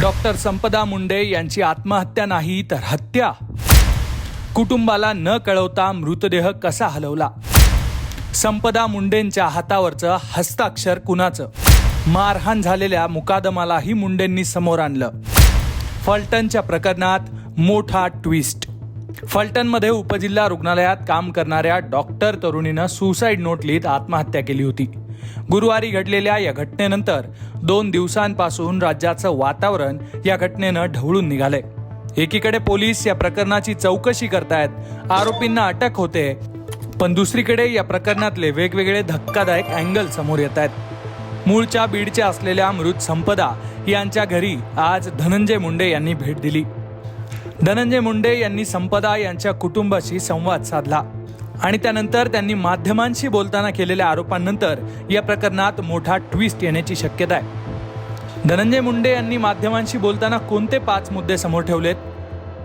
Doctor संपदा मुंडे यांची आत्महत्या नाही तर हत्या. कुटुंबाला न कळवता मृतदेह कसा हलवला? संपदा मुंडेंच्या हातावरचं हस्ताक्षर कुणाचं? मारहाण झालेल्या मुकादमालाही मुंडेंनी समोर आणलं. फलटणच्या प्रकरणात मोठा ट्विस्ट. फलटणमध्ये उपजिल्हा रुग्णालयात काम करणाऱ्या डॉक्टर तरुणीनं सुसाईड नोट लिहित आत्महत्या केली होती. गुरुवारी घडलेल्या या घटनेनंतर दोन दिवसांपासून राज्याचं वातावरण या घटनेनं ढवळून निघालंय. एकीकडे पोलीस या प्रकरणाची चौकशी करतायत आरोपींना अटक होते पण दुसरीकडे या प्रकरणातले वेगवेगळे धक्कादायक अँगल समोर येत आहेत मूळच्या बीडच्या असलेल्या मृत संपदा यांच्या घरी आज धनंजय मुंडे यांनी भेट दिली. धनंजय मुंडे यांनी संपदा यांच्या कुटुंबाशी संवाद साधला. आणि त्यानंतर त्यांनी माध्यमांशी बोलताना केलेल्या आरोपांनंतर या प्रकरणात मोठा ट्विस्ट येण्याची शक्यता आहे. धनंजय मुंडे यांनी माध्यमांशी बोलताना कोणते पाच मुद्दे समोर ठेवलेत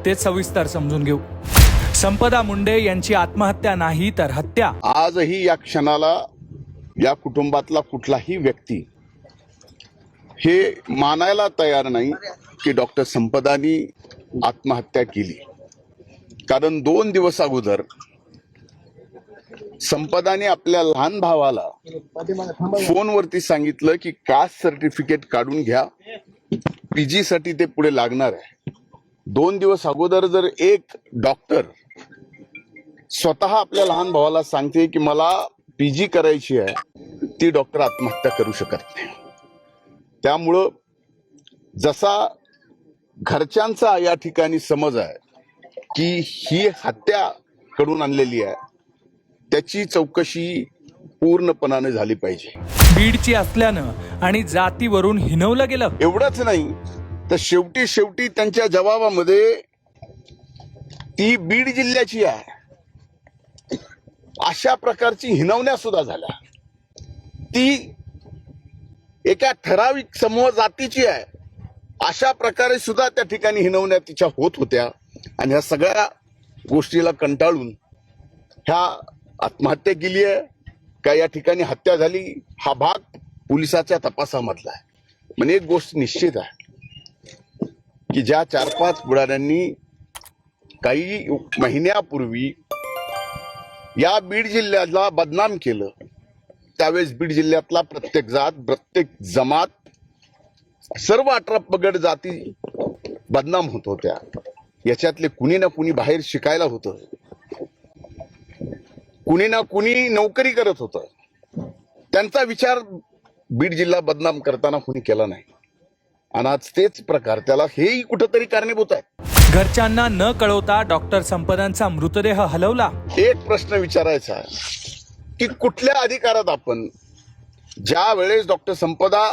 ते सविस्तर समजून घेऊ. संपदा मुंडे यांची आत्महत्या नाही तर हत्या. आजही या क्षणाला या कुटुंबातला कुठलाही व्यक्ती हे मानायला तयार नाही की डॉक्टर संपदानी आत्महत्या केली. कारण दोन दिवस अगोदर संपदाने आपल्या लहान भावाला फोनवरती सांगितलं की कास्ट सर्टिफिकेट काढून घ्या. पीजी साठी ते पुढे लागणार आहे. दोन दिवस अगोदर जर एक डॉक्टर स्वतः आपल्या लहान भावाला सांगते की मला पीजी करायची आहे ती डॉक्टर आत्महत्या करू शकत नाही. त्यामुळं जसा घरच्यांचा या ठिकाणी समज आहे की ही हत्या कडून आणलेली आहे त्याची चौकशी पूर्णपणाने झाली पाहिजे. बीडची असल्यानं आणि जातीवरून हिनवलं गेलं. एवढंच नाही तर शेवटी शेवटी त्यांच्या जबाबामध्ये ती बीड जिल्ह्याची आहे. अशा प्रकारची हिनवण्या सुद्धा झाल्या. ती एका ठराविक समूह जातीची आहे. अशा प्रकारे सुद्धा त्या ठिकाणी हिनवण्या तिच्या होत होत्या. आणि ह्या सगळ्या गोष्टीला कंटाळून ह्या आत्महत्या केली आहे. का या ठिकाणी हत्या झाली? हा भाग पोलिसाच्या तपासामधला आहे. म्हणजे एक गोष्ट निश्चित आहे की ज्या चार पाच पुढाऱ्यांनी काही महिन्यापूर्वी या बीड जिल्ह्याला बदनाम केलं त्यावेळेस बीड जिल्ह्यातला प्रत्येक जात प्रत्येक जमात सर्व अठरा पगड जाती बदनाम होत होत्या. याच्यातले कुणी ना कुणी बाहेर शिकायला होतं. कुणी ना कुणी नोकरी करत होतं. त्यांचा विचार बीड जिल्हा बदनाम करताना कुणी केला नाही. आणि आज तेच प्रकार त्याला हेही कुठंतरी कारणीभूत आहे. घरच्यांना न कळवता डॉक्टर संपदांचा मृतदेह हलवला. एक प्रश्न विचारायचा की कुठल्या अधिकारात आपण ज्या वेळेस डॉक्टर संपदा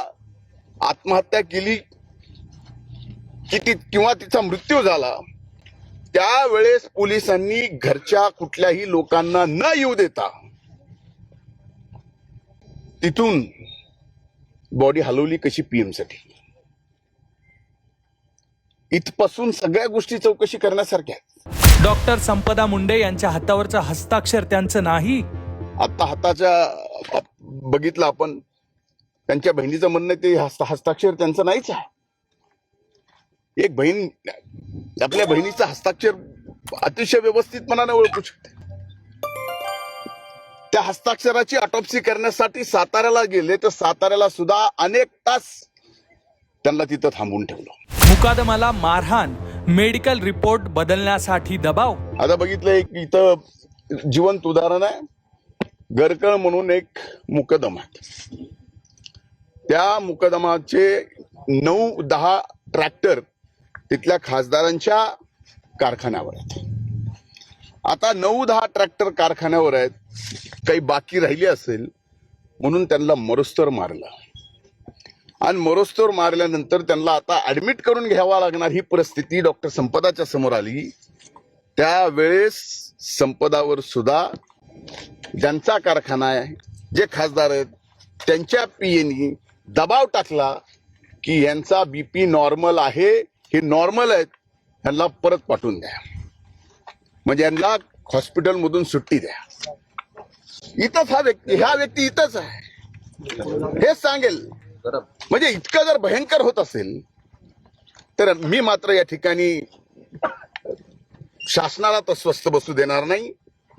आत्महत्या केली की ती किंवा तिचा मृत्यू झाला त्यावेळेस पोलिसांनी घरच्या कुठल्याही लोकांना न येऊ देता तिथून बॉडी हलवली कशी पीएमसाठी इथपासून सगळ्या गोष्टी चौकशी करण्यासारख्या डॉक्टर संपदा मुंडे यांच्या हातावरचं हस्ताक्षर त्यांचं नाही? आता हाताच्या बघितलं आपण त्यांच्या बहिणीचं म्हणणं ते हस्त हस्ताक्षर त्यांचं नाहीच आहे. एक बहीण आपल्या बहिणीचं हस्ताक्षर अतिशय व्यवस्थितपणाने ओळखू शकते. त्या हस्ताक्षराची ऑटोप्सी करण्यासाठी साताऱ्याला गेले तर साताऱ्याला सुद्धा अनेक तास त्यांना तिथं थांबवून ठेवलं. मुकादमाला मारहाण मेडिकल रिपोर्ट बदलण्यासाठी दबाव? आता बघितलं एक इथं जिवंत उदाहरण आहे. गरकळ म्हणून एक मुकदम आहे. त्या मुकदमाचे नऊ दहा ट्रॅक्टर तिथल्या खासदारांच्या कारखान्यावर आहेत. आता नऊ दहा ट्रॅक्टर कारखान्यावर आहेत. काही बाकी राहिली असेल म्हणून त्यांना मरोस्तर मारलं. आणि मरोस्तर मारल्यानंतर त्यांना आता ऍडमिट करून घ्यावा लागणार ही परिस्थिती डॉक्टर संपदाच्या समोर आली. त्यावेळेस संपदावर सुद्धा ज्यांचा कारखाना आहे जे खासदार आहेत त्यांच्या पीएनी दबाव टाकला की यांचा बीपी नॉर्मल आहे हे नॉर्मल आहेत ह्यांना परत पाठवून द्या. म्हणजे यांना हॉस्पिटलमधून सुट्टी द्या. इथंच हा व्यक्ती हा व्यक्ती इथंच आहे. हेच सांगेल. म्हणजे इतकं जर भयंकर होत असेल तर मी मात्र या ठिकाणी शासनाला तर स्वस्त बसू देणार नाही.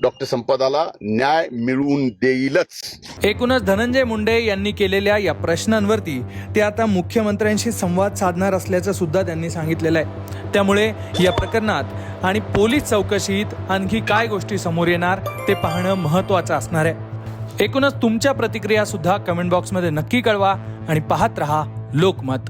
डॉक्टर संपदाला न्याय मिळवून देईलच. एकूणच धनंजय मुंडे यांनी केलेल्या या प्रश्नांवरती ते आता मुख्यमंत्र्यांशी संवाद साधणार असल्याचं सुद्धा त्यांनी सांगितलेलं आहे. त्यामुळे या प्रकरणात आणि पोलीस चौकशीत आणखी काय गोष्टी समोर येणार ते पाहणं महत्त्वाचं असणार आहे. एकूणच तुमच्या प्रतिक्रिया सुद्धा कमेंट बॉक्समध्ये नक्की कळवा आणि पाहत रहा लोकमत.